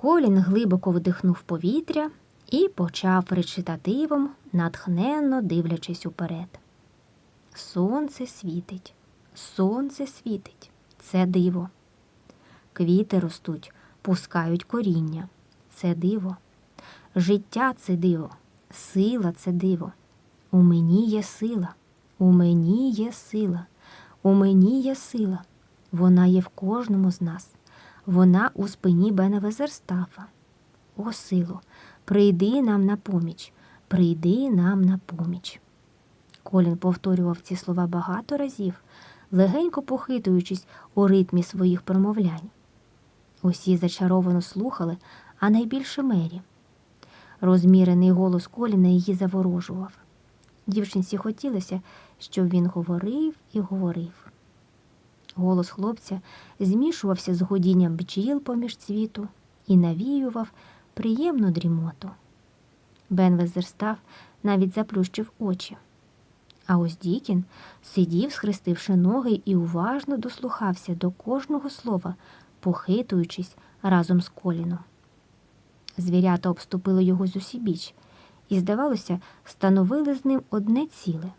Колін глибоко вдихнув повітря і почав речитативом, натхненно дивлячись уперед. Сонце світить, сонце світить, це диво. Квіти ростуть, пускають коріння. Це диво. Життя це диво, сила це диво. У мені є сила, у мені є сила, у мені є сила. Вона є в кожному з нас. Вона у спині Бена Везерстафа. О, сило, прийди нам на поміч, прийди нам на поміч. Колін повторював ці слова багато разів, легенько похитуючись у ритмі своїх промовлянь. Усі зачаровано слухали, а найбільше Мері. Розмірений голос Коліна її заворожував. Дівчинці хотілося, щоб він говорив і говорив. Голос хлопця змішувався з гудінням бджіл поміж цвіту і навіював приємну дрімоту. Бен Везерстав навіть заплющив очі. А ось Дікін сидів, схрестивши ноги, і уважно дослухався до кожного слова, похитуючись разом з коліном. Звірята обступили його з усібіч і, здавалося, становили з ним одне ціле.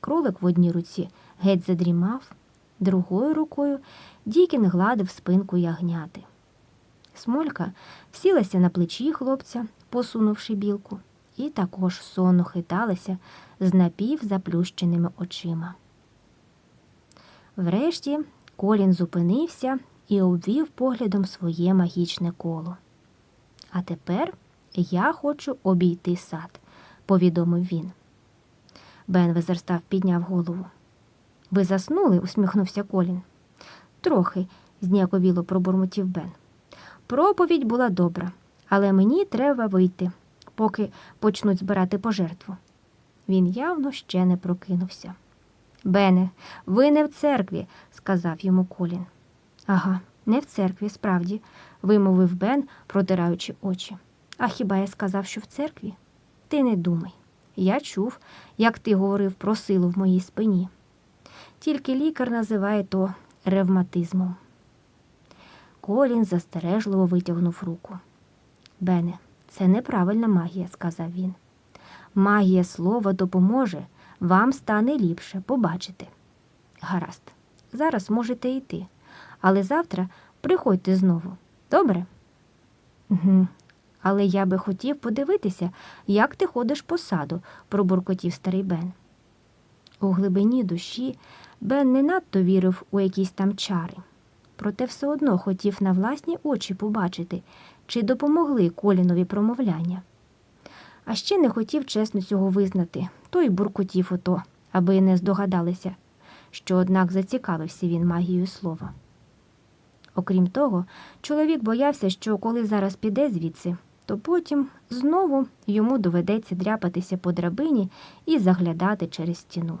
Кролик в одній руці геть задрімав, другою рукою Дікін гладив спинку ягняти. Смолька сілася на плечі хлопця, посунувши білку, і також сонно хиталася з напівзаплющеними очима. Врешті Колін зупинився і обвів поглядом своє магічне коло. А тепер я хочу обійти сад, повідомив він. Бен Везерстав підняв голову. Ви заснули? усміхнувся Колін. Трохи, зніяковіло пробурмотів Бен. Проповідь була добра, але мені треба вийти, поки почнуть збирати пожертву. Він явно ще не прокинувся. Бене, ви не в церкві, сказав йому Колін. Ага, не в церкві, справді, вимовив Бен, протираючи очі. А хіба я сказав, що в церкві? Ти не думай. Я чув, як ти говорив про силу в моїй спині. Тільки лікар називає то ревматизмом. Колін застережливо витягнув руку. Бене, це неправильна магія, сказав він. Магія слова допоможе, вам стане ліпше, побачите. Гаразд, зараз можете йти, але завтра приходьте знову. Добре? Угу. Але я би хотів подивитися, як ти ходиш по саду, пробуркотів старий Бен. У глибині душі Бен не надто вірив у якісь там чари, проте все одно хотів на власні очі побачити, чи допомогли Колінові промовляння. А ще не хотів чесно цього визнати, то й буркотів ото, аби не здогадалися, що, однак, зацікавився він магією слова. Окрім того, чоловік боявся, що коли зараз піде звідси, то потім знову йому доведеться дряпатися по драбині і заглядати через стіну.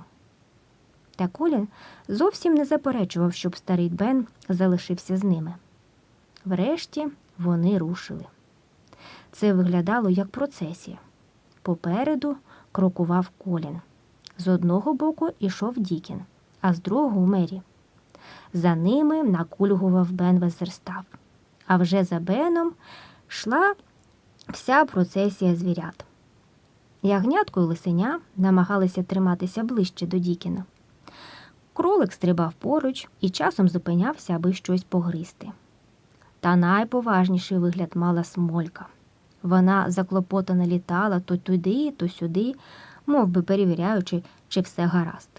Та Колін зовсім не заперечував, щоб старий Бен залишився з ними. Врешті вони рушили. Це виглядало як процесія. Попереду крокував Колін. З одного боку ішов Дікін, а з другого Мері. За ними накульгував Бен Везерстав. А вже за Беном йшла вся процесія звірят. Ягнятко і лисеня намагалися триматися ближче до Дікіна. Кролик стрибав поруч і часом зупинявся, аби щось погризти. Та найповажніший вигляд мала смолька. Вона заклопотано літала то туди, то сюди, мов би перевіряючи, чи все гаразд.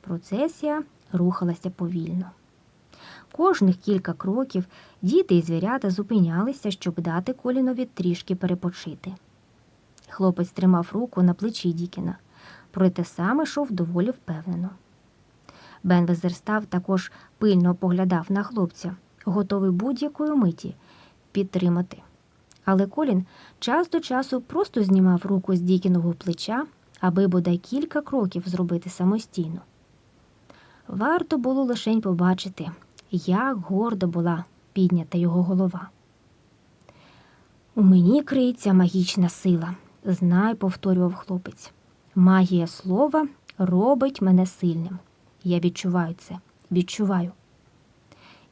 Процесія рухалася повільно. Кожних кілька кроків діти і звірята зупинялися, щоб дати колінові трішки перепочити. Хлопець тримав руку на плечі Дікіна, проте сам ішов доволі впевнено. Бен Везерстав також пильно поглядав на хлопця, готовий будь-якої миті підтримати. Але Колін час до часу просто знімав руку з Дікіного плеча, аби бодай кілька кроків зробити самостійно. Варто було лишень побачити, як гордо була піднята його голова. У мені криється магічна сила, знай, повторював хлопець. Магія слова робить мене сильним. Я відчуваю це, відчуваю.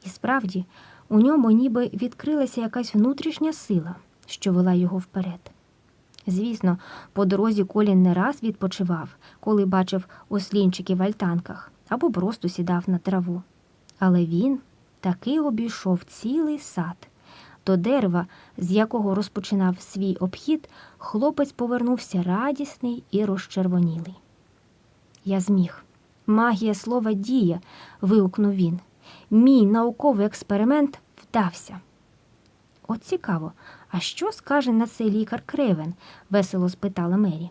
І справді, У ньому ніби відкрилася якась внутрішня сила, що вела його вперед. Звісно, по дорозі Колін не раз відпочивав, коли бачив ослінчиків в альтанках або просто сідав на траву. Але він таки обійшов цілий сад. До дерева, з якого розпочинав свій обхід, хлопець повернувся радісний і розчервонілий. Я зміг. Магія слова діє. вигукнув він. Мій науковий експеримент вдався. От цікаво, а що скаже на це лікар Кревен? весело спитала Мері.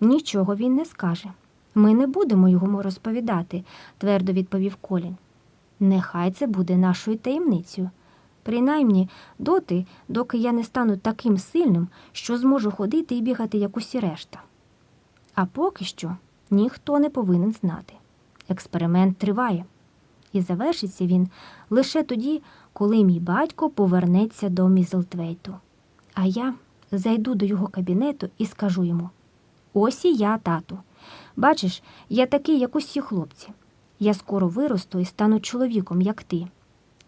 Нічого він не скаже. Ми не будемо йому розповідати, твердо відповів Колін. Нехай це буде нашою таємницею. Принаймні доти, доки я не стану таким сильним, що зможу ходити і бігати, як усі решта. А поки що ніхто не повинен знати. Експеримент триває, і завершиться він лише тоді, коли мій батько повернеться до Мізелтвейту. А я зайду до його кабінету і скажу йому: ось і я, тату. Бачиш, я такий, як усі хлопці. Я скоро виросту і стану чоловіком, як ти.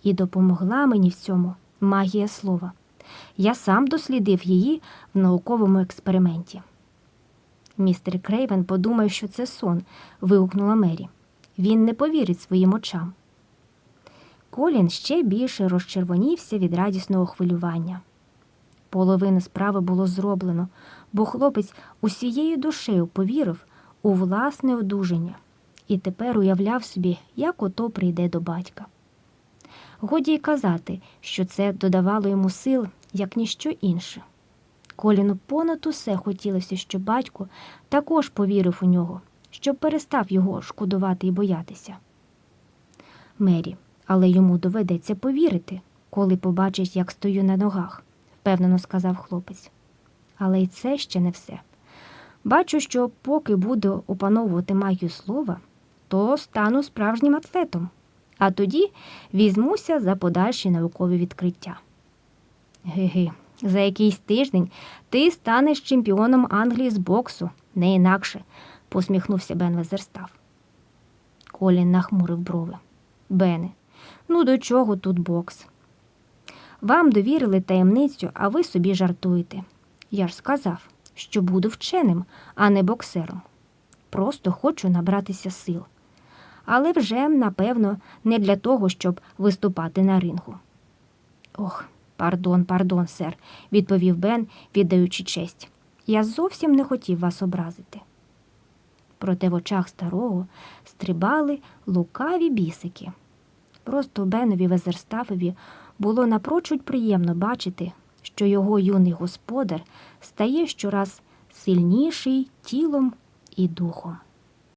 І допомогла мені в цьому магія слова. Я сам дослідив її в науковому експерименті. Містер Крейвен подумає, що це сон, вигукнула Мері. Він не повірить своїм очам. Колін ще більше розчервонівся від радісного хвилювання. Половину справи було зроблено, бо хлопець усією душею повірив у власне одужання і тепер уявляв собі, як ото прийде до батька. Годі й казати, що це додавало йому сил, як ніщо інше. Коліну понад усе хотілося, щоб батько також повірив у нього, щоб перестав його шкодувати і боятися. Мері, але йому доведеться повірити, коли побачить, як стою на ногах, впевнено сказав хлопець. Але й це ще не все. Бачу, що поки буду опановувати магію слова, то стану справжнім атлетом, а тоді візьмуся за подальші наукові відкриття. Ге-ге, за якийсь тиждень ти станеш чемпіоном Англії з боксу, не інакше, посміхнувся Бен Везерстав. Колін нахмурив брови. Бене, ну до чого тут бокс? Вам довірили таємницю, а ви собі жартуєте. Я ж сказав, що буду вченим, а не боксером. Просто хочу набратися сил. Але вже, напевно, не для того, щоб виступати на рингу. Ох, пардон, пардон, сер, відповів Бен, віддаючи честь. Я зовсім не хотів вас образити. Проте в очах старого стрибали лукаві бісики. Просто Бенові Везерстафові було напрочуд приємно бачити, що його юний господар стає щораз сильніший тілом і духом.